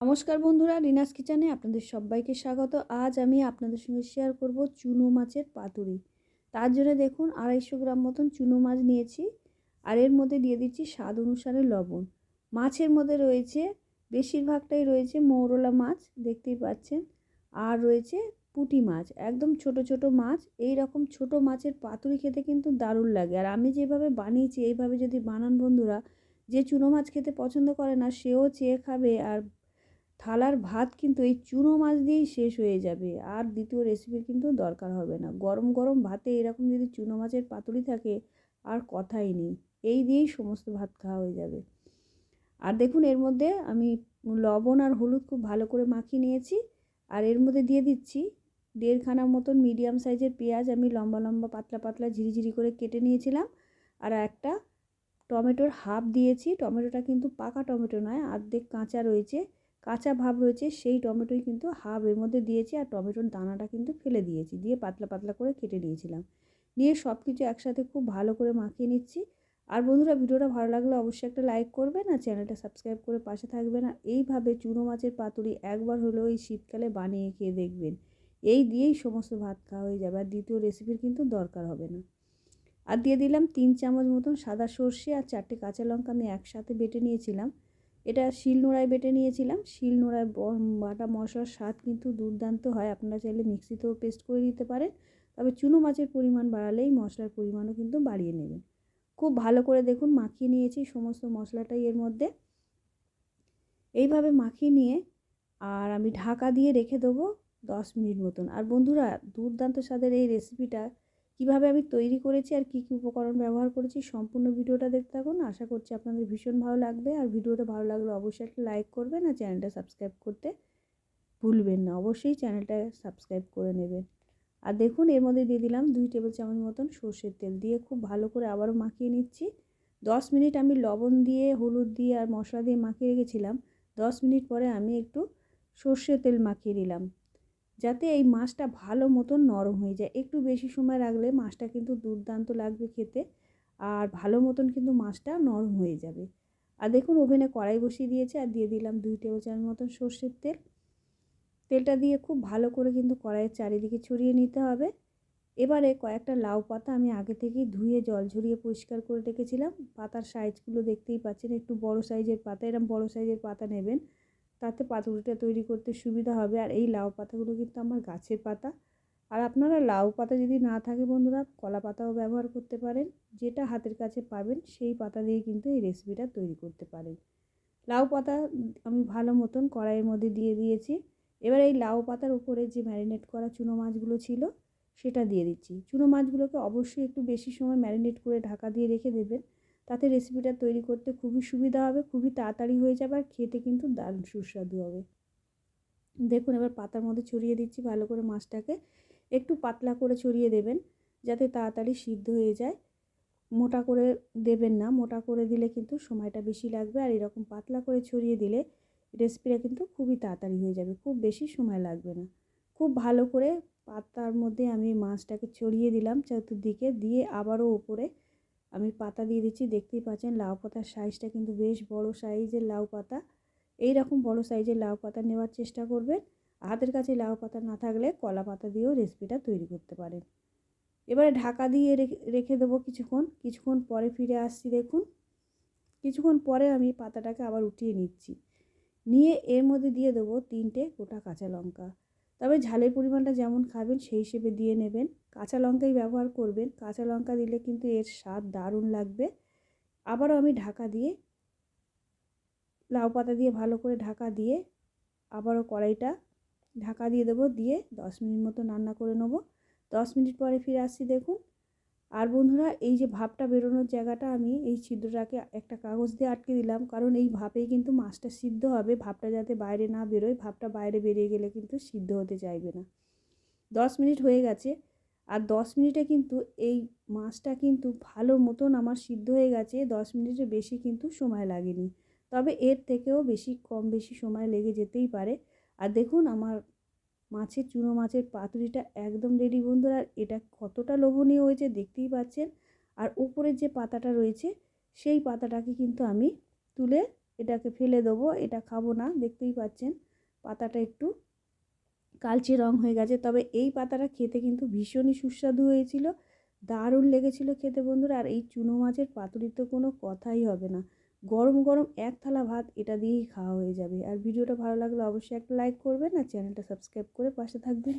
নমস্কার বন্ধুরা, রিনাস কিচেনে আপনাদের সবাইকে স্বাগত। আজ আমি আপনাদের সঙ্গে শেয়ার করব চুনো মাছের পাতুরি। তার জন্য দেখুন আড়াইশো গ্রাম মতন চুনো মাছ নিয়েছি আর এর মধ্যে দিয়ে দিচ্ছি স্বাদ অনুসারে লবণ। মাছের মধ্যে রয়েছে, বেশিরভাগটাই রয়েছে মৌরলা মাছ, দেখতেই পাচ্ছেন। আর রয়েছে পুঁটি মাছ, একদম ছোট ছোট মাছ। এই রকম ছোট মাছের পাতুরি খেতে কিন্তু দারুণ লাগে। আর আমি যেভাবে বানিয়েছি, এইভাবে যদি বানান বন্ধুরা, যে চুনো মাছ খেতে পছন্দ করে না, সেও চেয়ে খাবে আর থালার ভাত কিন্তু এই চুনো মাছ দিয়েই শেষ হয়ে যাবে। আর দ্বিতীয় রেসিপির কিন্তু দরকার হবে না। গরম গরম ভাতে এরকম যদি চুনো মাছের পাতুরি থাকে, আর কথাই নেই। এই দিয়েই সমস্ত ভাত খাওয়া হয়ে যাবে। আর দেখুন, এর মধ্যে আমি লবণ আর হলুদ খুব ভালো করে মাখিয়ে নিয়েছি। আর এর মধ্যে দিয়ে দিচ্ছি দেড়খানা মতন মিডিয়াম সাইজের পেঁয়াজ। আমি লম্বা লম্বা পাতলা পাতলা ঝিরিঝিরি করে কেটে নিয়েছিলাম। আর একটা টমেটোর হাফ দিয়েছি। টমেটোটা কিন্তু পাকা টমেটো নয়, অর্ধেক কাঁচা রয়েছে। কাঁচা ভাব রয়েছে, সেই টমেটোই কিন্তু হাফ এর মধ্যে দিয়েছি আর টমেটোর দানাটা কিন্তু ফেলে দিয়েছি, দিয়ে পাতলা পাতলা করে কেটে নিয়েছিলাম। নিয়ে সব কিছু একসাথে খুব ভালো করে মাখিয়ে নিচ্ছি। আর বন্ধুরা, ভিডিওটা ভালো লাগলে অবশ্যই একটা লাইক করবেন আর চ্যানেলটা সাবস্ক্রাইব করে পাশে থাকবেন। আর এইভাবে চুনো মাছের পাতুরি একবার হলেও এই শীতকালে বানিয়ে খেয়ে দেখবেন। এই দিয়েই সমস্ত ভাত খাওয়া হয়ে যাবে আর দ্বিতীয় রেসিপির কিন্তু দরকার হবে না। আর দিয়ে দিলাম তিন চামচ মতন সাদা সর্ষে আর চারটে কাঁচা লঙ্কা আমি একসাথে বেটে নিয়েছিলাম। এটা শিল নোড়ায় বেটে নিয়েছিলাম। শিল নোড়ায় বাটা মশলার স্বাদ কিন্তু দুর্দান্ত হয়। আপনারা চাইলে মিক্সিতেও পেস্ট করে দিতে পারেন। তবে চুনো মাছের পরিমাণ বাড়ালেই মশলার পরিমাণও কিন্তু বাড়িয়ে নেবেন। খুব ভালো করে দেখুন, মাখিয়ে নিয়েছি সমস্ত মশলাটাই এর মধ্যে। এইভাবে মাখিয়ে নিয়ে আর আমি ঢাকা দিয়ে রেখে দেবো দশ মিনিট মতন। আর বন্ধুরা, দুর্দান্ত স্বাদের এই রেসিপিটা কীভাবে আমি তৈরি করেছি আর কী কী উপকরণ ব্যবহার করেছি সম্পূর্ণ ভিডিওটা দেখতে থাকুন। আশা করছি আপনাদের ভীষণ ভালো লাগবে। আর ভিডিওটা ভালো লাগলে অবশ্যই একটা লাইক করবেন আর চ্যানেলটা সাবস্ক্রাইব করতে ভুলবেন না। অবশ্যই চ্যানেলটা সাবস্ক্রাইব করে নেবেন। আর দেখুন, এর মধ্যে দিয়ে দিলাম দুই টেবিল চামচ মতন সর্ষের তেল দিয়ে খুব ভালো করে আবারও মাখিয়ে নিচ্ছি। দশ মিনিট আমি লবণ দিয়ে, হলুদ দিয়ে আর মশলা দিয়ে মাখিয়ে রেখেছিলাম। দশ মিনিট পরে আমি একটু সর্ষের তেল মাখিয়ে নিলাম। যাতে এই মাছটা ভালো মতন নরম হয়ে যায়। একটু বেশি সময় রাখলে মাছটা কিন্তু দুর্দান্ত লাগবে খেতে আর ভালো মতন কিন্তু মাছটা নরম হয়ে যাবে। আর দেখুন, ওভেনে কড়াই বসিয়ে দিয়েছে আর দিয়ে দিলাম দুই টেবিল চামচ মতন সর্ষের তেল। তেলটা দিয়ে খুব ভালো করে কিন্তু কড়াইয়ের চারিদিকে ছড়িয়ে নিতে হবে। এবারে কয়েকটা লাউ পাতা আমি আগে থেকেই ধুয়ে জল ঝরিয়ে পরিষ্কার করে রেখেছিলাম। পাতার সাইজগুলো দেখতেই পাচ্ছেন, একটু বড় সাইজের পাতা এরকম বড় সাইজের পাতা নেবেন। তাতে পাতুরিটা তৈরি করতে সুবিধা হবে। আর এই লাউ পাতাগুলো কিন্তু আমার গাছের পাতা। আর আপনারা লাউ পাতা যদি না থাকে বন্ধুরা, কলা পাতাও ব্যবহার করতে পারেন। যেটা হাতের কাছে পাবেন, সেই পাতা দিয়ে কিন্তু এই রেসিপিটা তৈরি করতে পারেন। লাউ পাতা আমি ভালো মতন কড়াইয়ের মধ্যে দিয়ে দিয়েছি। এবার এই লাউ পাতার উপরে যে ম্যারিনেট করা চুনো মাছগুলো ছিল, সেটা দিয়ে দিচ্ছি। চুনো মাছগুলোকে অবশ্যই একটু বেশি সময় ম্যারিনেট করে ঢাকা দিয়ে রেখে দেবেন। তাতে রেসিপিটা তৈরি করতে খুবই সুবিধা হবে, খুবই তাড়াতাড়ি হয়ে যাবে আর খেতে কিন্তু দারুণ সুস্বাদু হবে। দেখুন এবার পাতার মধ্যে ছড়িয়ে দিচ্ছি, ভালো করে মাছটাকে একটু পাতলা করে ছড়িয়ে দেবেন যাতে তাড়াতাড়ি সিদ্ধ হয়ে যায়। মোটা করে দেবেন না, মোটা করে দিলে কিন্তু সময়টা বেশি লাগবে আর এরকম পাতলা করে ছড়িয়ে দিলে রেসিপিটা কিন্তু খুবই তাড়াতাড়ি হয়ে যাবে, খুব বেশি সময় লাগবে না। খুব ভালো করে পাতার মধ্যে আমি মাছটাকে ছড়িয়ে দিলাম, চতুর্দিকে দিয়ে আবারও ওপরে আমি পাতা দিয়ে দিচ্ছি, দেখতেই পাচ্ছেন লাউ পাতার সাইজটা কিন্তু বেশ বড় সাইজের লাউ পাতা। এই রকম বড় সাইজের লাউ পাতা নেওয়ার চেষ্টা করবেন। হাতের কাছে লাউ পাতা না থাকলে কলা পাতা দিয়েও রেসিপিটা তৈরি করতে পারেন। এবারে ঢাকা দিয়ে রেখে দেবো কিছুক্ষণ। কিছুক্ষণ পরে ফিরে আসছি, দেখুন। কিছুক্ষণ পরে আমি পাতাটাকে আবার উঠিয়ে নিচ্ছি। নিয়ে এর মধ্যে দিয়ে দেবো তিনটে গোটা কাঁচা লঙ্কা। তবে ঝালের পরিমাণটা যেমন খাবেন, সেই হিসেবে দিয়ে নেবেন। কাঁচা লঙ্কাই ব্যবহার করবেন। কাঁচা লঙ্কা দিলে কিন্তু এর স্বাদ দারুণ লাগবে। আবারও আমি ঢাকা দিয়ে, লাউ পাতা দিয়ে ভালো করে ঢাকা দিয়ে আবারও কড়াইটা ঢাকা দিয়ে দেবো। দিয়ে দশ মিনিট মতো রান্না করে নেব। দশ মিনিট পরে ফিরে আসছি দেখুন। আর বন্ধুরা, এই যে ভাপটা বেরোনোর জায়গাটা, আমি এই ছিদ্রটাকে একটা কাগজ দিয়ে আটকে দিলাম। কারণ এই ভাপেই কিন্তু মাছটা সিদ্ধ হবে। ভাপটা যাতে বাইরে না বেরোয়, ভাপটা বাইরে বেরিয়ে গেলে কিন্তু সিদ্ধ হতে চাইবে না। দশ মিনিট হয়ে গেছে। আর দশ মিনিটে কিন্তু এই মাছটা কিন্তু ভালো মতন আমার সিদ্ধ হয়ে গেছে। দশ মিনিটের বেশি কিন্তু সময় লাগেনি। তবে এর থেকেও বেশি, কম বেশি সময় লেগে যেতেই পারে। আর দেখুন, আমার মাছের চুনো মাছের পাতুরিটা একদম রেডি বন্ধুরা। এটা কতটা লোভনীয় হয়েছে দেখতেই পাচ্ছেন। আর উপরের যে পাতাটা রয়েছে, সেই পাতাটাকে কিন্তু আমি তুলে এটাকে ফেলে দেবো। এটা খাব না, দেখতেই পাচ্ছেন। পাতাটা একটু কালচে রং হয়ে গেছে। তবে এই পাতাটা খেতে কিন্তু ভীষণই সুস্বাদু হয়েছিল। দারুণ লেগেছিল খেতে বন্ধুরা। আর এই চুনো মাছের পাতুরি তো কোনো কথাই হবে না। গরম গরম এক থালা ভাত এটা দিয়েই খাওয়া হয়ে যাবে। আর ভিডিওটা ভালো লাগলে অবশ্যই একটা লাইক করবেন আর চ্যানেলটা সাবস্ক্রাইব করে পাশে থাকবেন।